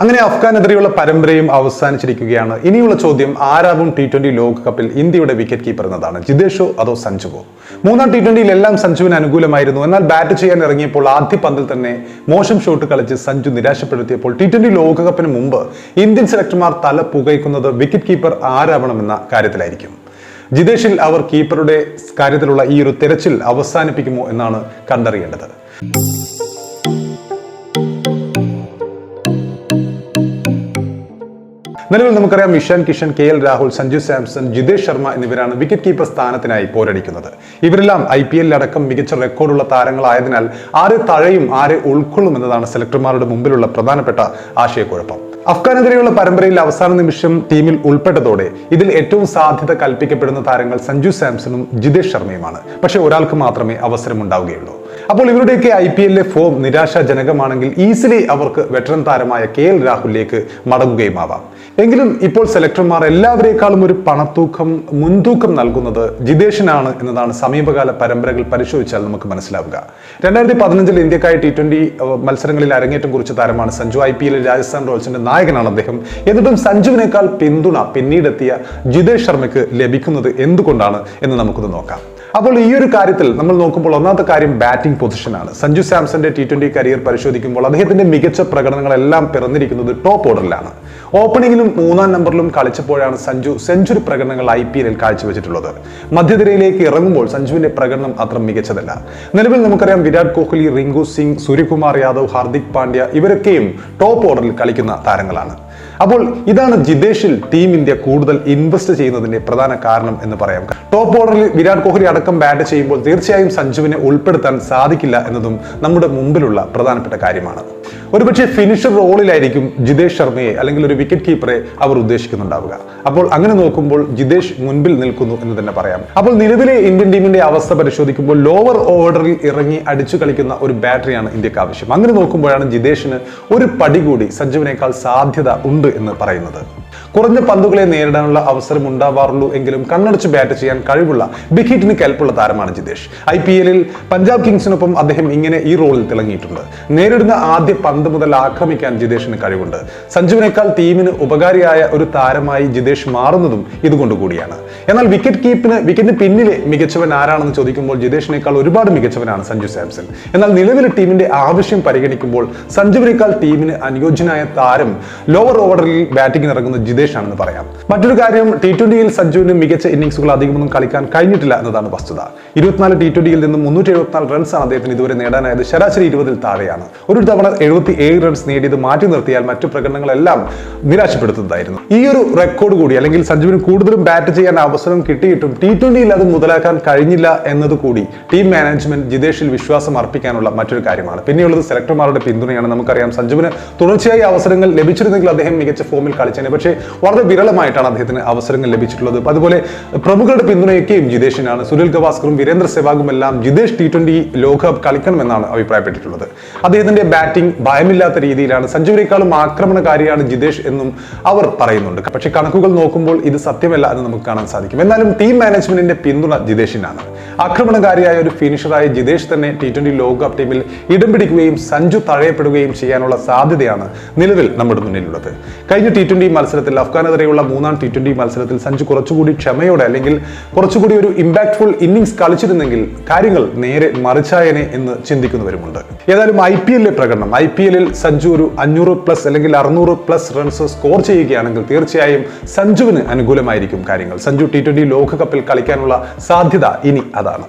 അങ്ങനെ അഫ്ഗാനെതിരെയുള്ള പരമ്പരയും അവസാനിച്ചിരിക്കുകയാണ്. ഇനിയുള്ള ചോദ്യം ആരാകും ടി ട്വന്റി ലോകകപ്പിൽ ഇന്ത്യയുടെ വിക്കറ്റ് കീപ്പർ എന്നതാണ്. ജിതേഷോ അതോ സഞ്ജുവോ? മൂന്നാം ടി ട്വന്റിയിൽ എല്ലാം സഞ്ജുവിന് അനുകൂലമായിരുന്നു. എന്നാൽ ബാറ്റ് ചെയ്യാൻ ഇറങ്ങിയപ്പോൾ ആദ്യ പന്തിൽ തന്നെ മോശം ഷോട്ട് കളിച്ച് സഞ്ജു നിരാശപ്പെടുത്തിയപ്പോൾ ടി ട്വന്റി ലോകകപ്പിന് മുമ്പ് ഇന്ത്യൻ സെലക്ടർമാർ തല പുകയ്ക്കുന്നത് വിക്കറ്റ് കീപ്പർ ആരാവണമെന്ന കാര്യത്തിലായിരിക്കും. ജിതേഷിൽ അവർ കീപ്പറുടെ കാര്യത്തിലുള്ള ഈ ഒരു തെരച്ചിൽ അവസാനിപ്പിക്കുമോ എന്നാണ് കണ്ടറിയേണ്ടത്. നിലവിൽ നമുക്കറിയാം ഇഷാൻ കിഷൻ കെ എൽ രാഹുൽ സഞ്ജു സാംസൺ ജിതേഷ് ശർമ്മ എന്നിവരാണ് വിക്കറ്റ് കീപ്പർ സ്ഥാനത്തിനായി പോരടിക്കുന്നത്. ഇവരെല്ലാം ഐ പി എല്ലിലടക്കം മികച്ച റെക്കോർഡുള്ള താരങ്ങളായതിനാൽ ആരെ തഴയും ആരെ ഉൾക്കൊള്ളും എന്നതാണ് സെലക്ടർമാരുടെ മുമ്പിലുള്ള പ്രധാനപ്പെട്ട ആശയക്കുഴപ്പം. അഫ്ഗാനെതിരെയുള്ള പരമ്പരയിൽ അവസാന നിമിഷം ടീമിൽ ഉൾപ്പെട്ടതോടെ ഇതിൽ ഏറ്റവും സാധ്യത കൽപ്പിക്കപ്പെടുന്ന താരങ്ങൾ സഞ്ജു സാംസണും ജിതേഷ് ശർമ്മയുമാണ്. പക്ഷേ ഒരാൾക്ക് മാത്രമേ അവസരം ഉണ്ടാവുകയുള്ളൂ അപ്പോൾ ഇവരുടെയൊക്കെ ഐ പി എല്ലിലെ ഫോം നിരാശാജനകമാണെങ്കിൽ ഈസിലി അവർക്ക് വെറ്ററൻ താരമായ കെ എൽ രാഹുലിലേക്ക് മടങ്ങുകയുമാവാം. എങ്കിലും ഇപ്പോൾ സെലക്ടർമാർ എല്ലാവരേക്കാളും ഒരു പണത്തൂക്കം മുൻതൂക്കം നൽകുന്നത് ജിതേഷിനാണ് എന്നതാണ് സമീപകാല പരമ്പരകൾ പരിശോധിച്ചാൽ നമുക്ക് മനസ്സിലാവുക. രണ്ടായിരത്തി പതിനഞ്ചിൽ ഇന്ത്യക്കായി ടി ട്വന്റി മത്സരങ്ങളിൽ അരങ്ങേറ്റം കുറിച്ച താരമാണ് സഞ്ജു. ഐ പി എല്ലിൽ രാജസ്ഥാൻ റോയൽസിന്റെ നായകനാണ് അദ്ദേഹം. എന്നിട്ടും സഞ്ജുവിനേക്കാൾ പിന്തുണ പിന്നീടെത്തിയ ജിതേഷ് ശർമ്മയ്ക്ക് ലഭിക്കുന്നത് എന്തുകൊണ്ടാണ് എന്ന് നമുക്കൊന്ന് നോക്കാം. അപ്പോൾ ഈ ഒരു കാര്യത്തിൽ നമ്മൾ നോക്കുമ്പോൾ ഒന്നാമത്തെ കാര്യം ബാറ്റിംഗ് പൊസിഷനാണ് സഞ്ജു സാംസന്റെ ടി ട്വന്റി കരിയർ പരിശോധിക്കുമ്പോൾ അദ്ദേഹത്തിന്റെ മികച്ച പ്രകടനങ്ങളെല്ലാം പിറന്നിരിക്കുന്നത് ടോപ്പ് ഓർഡറിലാണ് ഓപ്പണിംഗിലും മൂന്നാം നമ്പറിലും കളിച്ചപ്പോഴാണ് സഞ്ജു സെഞ്ചുറി പ്രകടനങ്ങൾ ഐ പി എല്ലിൽ കാഴ്ചവെച്ചിട്ടുള്ളത്. മധ്യനിരയിലേക്ക് ഇറങ്ങുമ്പോൾ സഞ്ജുവിന്റെ പ്രകടനം അത്ര മികച്ചതല്ല. നിലവിൽ നമുക്കറിയാം വിരാട് കോഹ്ലി റിങ്കു സിംഗ് സൂര്യകുമാർ യാദവ് ഹാർദിക് പാണ്ഡ്യ ഇവരൊക്കെയും ടോപ്പ് ഓർഡറിൽ കളിക്കുന്ന താരങ്ങളാണ്. അപ്പോൾ ഇതാണ് ജിതേഷിൽ ടീം ഇന്ത്യ കൂടുതൽ ഇൻവെസ്റ്റ് ചെയ്യുന്നതിന്റെ പ്രധാന കാരണം എന്ന് പറയാം. ടോപ്പ് ഓർഡറിൽ വിരാട് കോഹ്ലി അടക്കം ബാറ്റ് ചെയ്യുമ്പോൾ തീർച്ചയായും സഞ്ജുവിനെ ഉൾപ്പെടുത്താൻ സാധിക്കില്ല എന്നതും നമ്മുടെ മുമ്പിലുള്ള പ്രധാനപ്പെട്ട കാര്യമാണ്. ഒരുപക്ഷെ ഫിനിഷർ റോളിലായിരിക്കും ജിതേഷ് ശർമ്മയെ അല്ലെങ്കിൽ ഒരു വിക്കറ്റ് കീപ്പറെ അവർ ഉദ്ദേശിക്കുന്നുണ്ടാവുക. അപ്പോൾ അങ്ങനെ നോക്കുമ്പോൾ ജിതേഷ് മുൻപിൽ നിൽക്കുന്നു എന്ന് തന്നെ പറയാം. അപ്പോൾ നിലവിലെ ഇന്ത്യൻ ടീമിന്റെ അവസ്ഥ പരിശോധിക്കുമ്പോൾ ലോവർ ഓർഡറിൽ ഇറങ്ങി അടിച്ചു കളിക്കുന്ന ഒരു ബാറ്ററിയാണ് ഇന്ത്യയ്ക്ക് ആവശ്യം. അങ്ങനെ നോക്കുമ്പോഴാണ് ജിതേഷിന് ഒരു പടി കൂടി സഞ്ജുവിനേക്കാൾ സാധ്യത ഉണ്ട് എന്ന് പറയുന്നത്. കുറഞ്ഞ പന്തുകളെ നേരിടാനുള്ള അവസരം ഉണ്ടാവാറുള്ളൂ എങ്കിലും കണ്ണടച്ച് ബാറ്റ് ചെയ്യാൻ കഴിവുള്ള ബിഗ് ഹിറ്റിന് കെൽപ്പുള്ള താരമാണ് ജിതേഷ്. ഐ പി എല്ലിൽ പഞ്ചാബ് കിങ്സിനൊപ്പം അദ്ദേഹം ഇങ്ങനെ ഈ റോളിൽ തിളങ്ങിയിട്ടുണ്ട്. നേരിടുന്ന ആദ്യ പന്ത് മുതൽ ആക്രമിക്കാൻ ജിതേഷിന് കഴിവുണ്ട്. സഞ്ജുവിനേക്കാൾ ടീമിന് ഉപകാരിയായ ഒരു താരമായി ജിതേഷ് മാറുന്നതും ഇതുകൊണ്ട് കൂടിയാണ്. എന്നാൽ വിക്കറ്റ് കീപ്പിന് വിക്കറ്റിന് പിന്നിലെ മികച്ചവൻ ആരാണെന്ന് ചോദിക്കുമ്പോൾ ജിതേഷിനേക്കാൾ ഒരുപാട് മികച്ചവനാണ് സഞ്ജു സാംസൺ. എന്നാൽ നിലവിലെ ടീമിന്റെ ആവശ്യം പരിഗണിക്കുമ്പോൾ സഞ്ജുവിനേക്കാൾ ടീമിന് അനുയോജ്യനായ താരം ലോവർ ഓർഡറിൽ ബാറ്റിംഗിന് ഇറങ്ങുന്ന ജിതേഷ് ആണെന്ന് പറയാം. മറ്റൊരു കാര്യം ടി ട്വന്റിയിൽ സഞ്ജുവിന് മികച്ച ഇന്നിംഗ്സുകൾ അധികമൊന്നും കളിക്കാൻ കഴിഞ്ഞിട്ടില്ല എന്നതാണ് വസ്തുത. ഇരുപത്തിനാല് ടി ട്വന്റിയിൽ നിന്ന് മുന്നൂറ്റി എഴുപത്തിനാല് റൺസ് ആണ് അദ്ദേഹത്തിന് ഇതുവരെ നേടാനായത്. ശരാശരി ഇരുപതിൽ താഴെയാണ്. ഒരു തവണ എഴുപത്തി ഏഴ് റൺസ് നേടിയത് മാറ്റി നിർത്തിയാൽ മറ്റു പ്രകടനങ്ങളെല്ലാം നിരാശപ്പെടുത്തുന്നതായിരുന്നു. ഈ ഒരു റെക്കോർഡ് കൂടി അല്ലെങ്കിൽ സഞ്ജുവിന് കൂടുതലും ബാറ്റ് ചെയ്യാൻ അവസരം കിട്ടിയിട്ടും ടി ട്വന്റിയിൽ അത് മുതലാക്കാൻ കഴിഞ്ഞില്ല എന്നത് കൂടി ടീം മാനേജ്മെന്റ് ജിതേഷിൽ വിശ്വാസം അർപ്പിക്കാനുള്ള മറ്റൊരു കാര്യമാണ്. പിന്നെയുള്ളത് സെലക്ടർമാരുടെ പിന്തുണയാണ്. നമുക്കറിയാം സഞ്ജുവിന് തുടർച്ചയായി അവസരങ്ങൾ ലഭിച്ചിരുന്നെങ്കിൽ അദ്ദേഹം മികച്ച ഫോമിൽ കളിച്ചേനെ. പക്ഷേ വളരെ വിരളമായിട്ടാണ് അദ്ദേഹത്തിന് അവസരങ്ങൾ ലഭിച്ചിട്ടുള്ളത്. അതുപോലെ പ്രമുഖരുടെ പിന്തുണയൊക്കെയും ജിതേഷിനാണ്. സുനിൽ ഗവാസ്കറും വീരേന്ദ്ര സെവാഗും എല്ലാം ജിതേഷ് ടി ട്വന്റി ലോകകപ്പ് കളിക്കണമെന്നാണ് അഭിപ്രായപ്പെട്ടിട്ടുള്ളത്. അദ്ദേഹത്തിന്റെ ബാറ്റിംഗ് ഭയമില്ലാത്ത രീതിയിലാണ്. സഞ്ജുവിനേക്കാളും ആക്രമണകാരിയാണ് ജിതേഷ് എന്നും അവർ പറയുന്നുണ്ട്. പക്ഷേ കണക്കുകൾ നോക്കുമ്പോൾ ഇത് സത്യമല്ല എന്ന് നമുക്ക് കാണാൻ സാധിക്കും. എന്നാലും ടീം മാനേജ്മെന്റിന്റെ പിന്തുണ ജിതേഷിനാണ്. ആക്രമണകാരിയായ ഒരു ഫിനിഷറായ ജിതേഷ് തന്നെ ടി ട്വന്റി ലോകകപ്പ് ടീമിൽ ഇടം പിടിക്കുകയും സഞ്ജു തഴയപ്പെടുകയും ചെയ്യാനുള്ള സാധ്യതയാണ് നിലവിൽ നമ്മുടെ മുന്നിലുള്ളത്. കഴിഞ്ഞ ടി ട്വന്റി മത്സരത്തിൽ അഫ്ഗാനെതിരെയുള്ള മൂന്നാം ടി ട്വന്റി മത്സരത്തിൽ സഞ്ജു കുറച്ചുകൂടി ക്ഷമയോടെ അല്ലെങ്കിൽ കുറച്ചുകൂടി ഒരു ഇമ്പാക്ട്ഫുൾ ഇന്നിംഗ്സ് കളിച്ചിരുന്നെങ്കിൽ കാര്യങ്ങൾ നേരെ മറിച്ചായനെ എന്ന് ചിന്തിക്കുന്നവരുമുണ്ട്. ഏതായാലും ഐ പി എല്ലിലെ പ്രകടനം ഐ പി എല്ലിൽ സഞ്ജു ഒരു അഞ്ഞൂറ് പ്ലസ് അല്ലെങ്കിൽ അറുന്നൂറ് പ്ലസ് റൺസ് സ്കോർ ചെയ്യുകയാണെങ്കിൽ തീർച്ചയായും സഞ്ജുവിന് അനുകൂലമായിരിക്കും കാര്യങ്ങൾ. സഞ്ജു ടി ട്വന്റി ലോകകപ്പിൽ കളിക്കാനുള്ള സാധ്യത ഇനി അതാണ്.